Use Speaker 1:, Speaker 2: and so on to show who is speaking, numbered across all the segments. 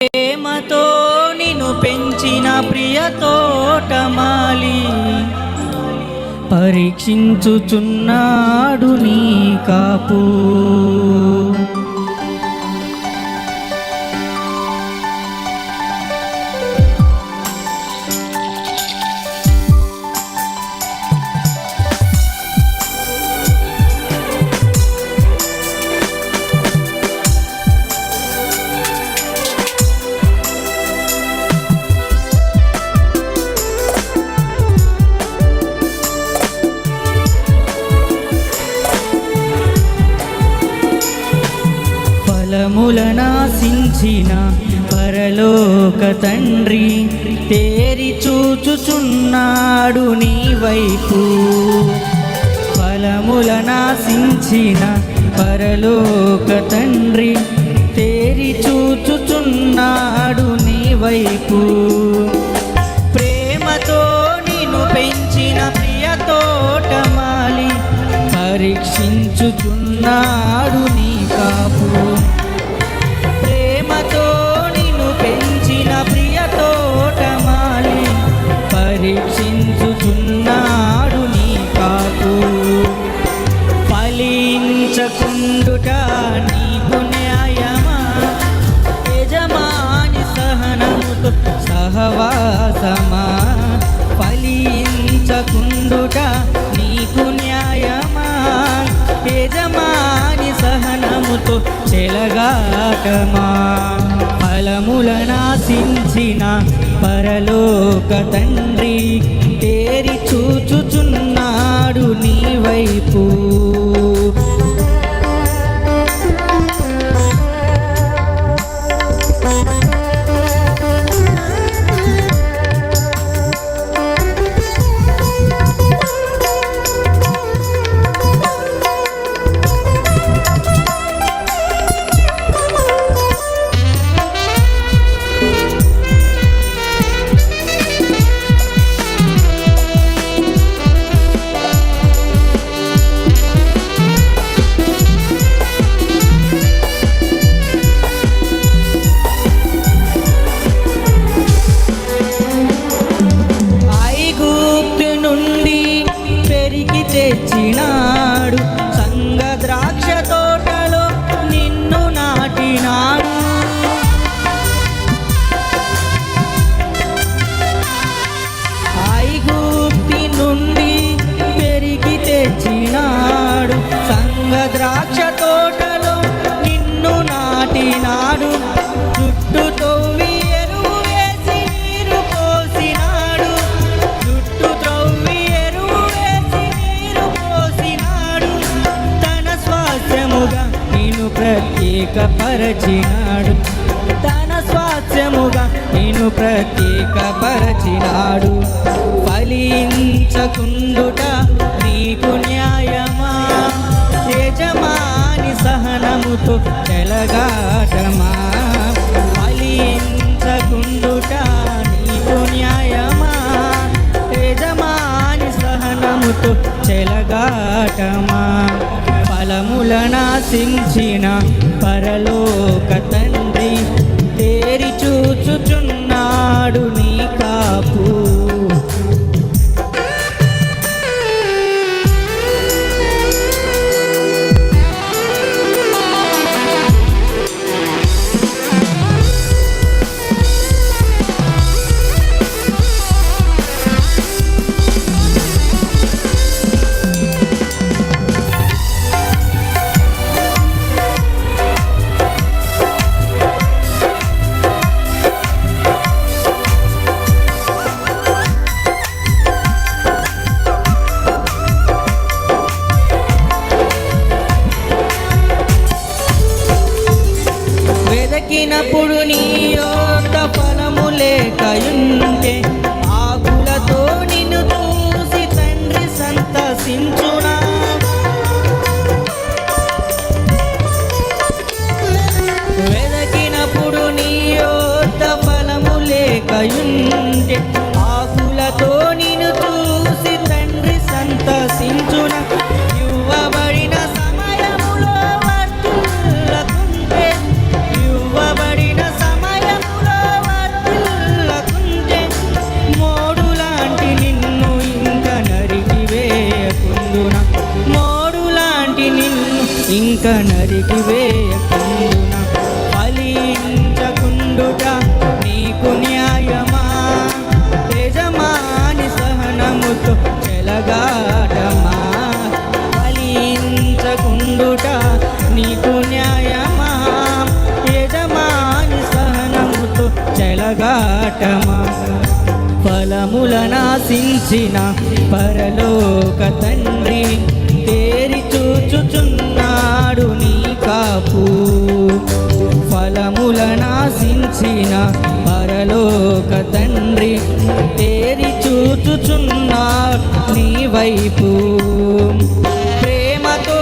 Speaker 1: ప్రేమతో నిన్ను పెంచిన ప్రియ తోటమాలి. పరీక్షించుచున్నాడు నీ కాపు. ఫలములనాశించిన పరలోక తండ్రి తేరి చూచుచున్నాడు నీ వైపు. ఫలములనాశించిన పరలోక తండ్రి తేరి చూచుచున్నాడు నీ వైపు. ప్రేమతో నిన్ను పెంచిన ప్రియతోటమాలి పరీక్షించుచున్నాడు సహనముతో సహవాసమా? ఫలించకుండుట నీకు న్యాయమా? యజమాని సహనముతో చెలగాటమా? ఫలములనాశించిన పరలోక తండ్రి తేరి చూచుచున్నాడు నీ వైపు. పెరిగి పరచినాడు. తన స్వాస్థ్యముగా నేను ప్రత్యేక పరచినాడు ఫలించకుండుట నీకు న్యాయమా? యజమాని సహనముతో తెలగాటమా? ఫలించకుండుట నీకు న్యాయమా? యజమాని సహనముతో చెలగాటమా ఫలములనాశించిన పరలోక నరికి వేయకుండున ఫలించకుండుట నీకు న్యాయమా? యజమాని సహనముతో చెలగాటమా? ఫలించకుండుట నీకు న్యాయమా? యజమాని సహనముతో చెలగాటమా? ఫలముల నాశించిన పరలోక తండ్రి ఫలముల నాశించిన పరలోక తండ్రి తేరి చూచుచున్నా నీ వైపు. ప్రేమతో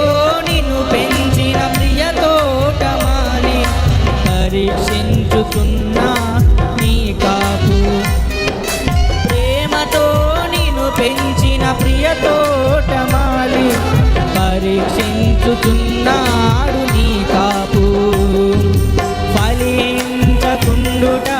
Speaker 1: నిన్ను పెంచిన ప్రియతోటమాని పరీక్షించుతున్నా నీ కాపు. ప్రేమతో నిన్ను పెంచిన ప్రియతోటమాలి పరీక్షించుతున్నాడు ఫలించకుండుట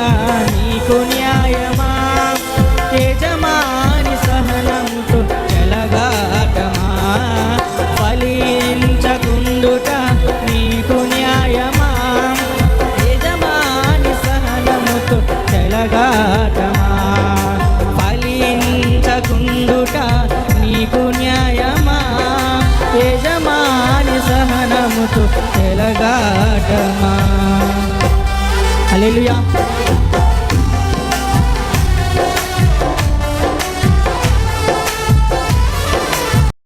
Speaker 1: సహనముతో చెలగాటమా హల్లెలూయా